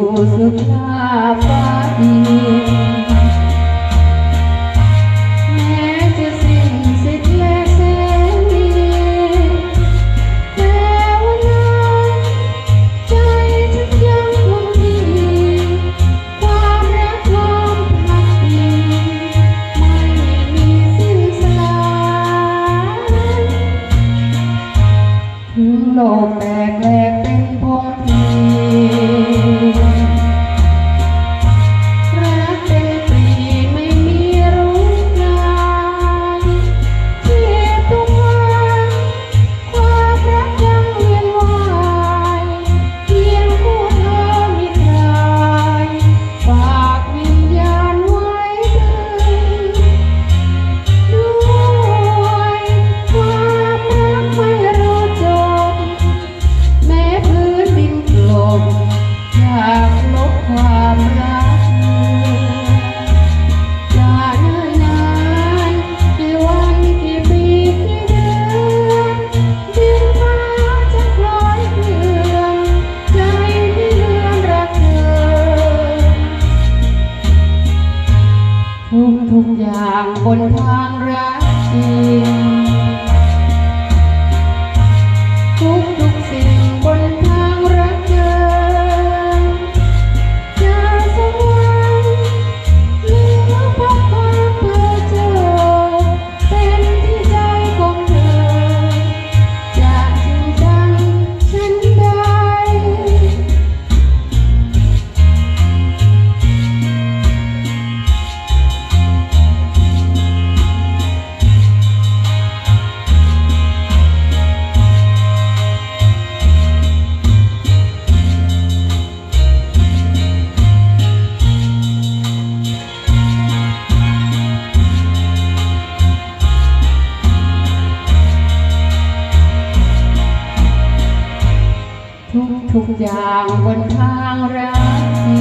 สู่สุดลาฟ้าดีม้จะสิ้นสิทธิ์และเท่วันั้นใจฉัยังคงมี ความรักความพักดีไม่มีสิ้นสายถึงโลกแตกแหลกุกอย่างบนทางรักจริง ทุกอย่างบนทางรัก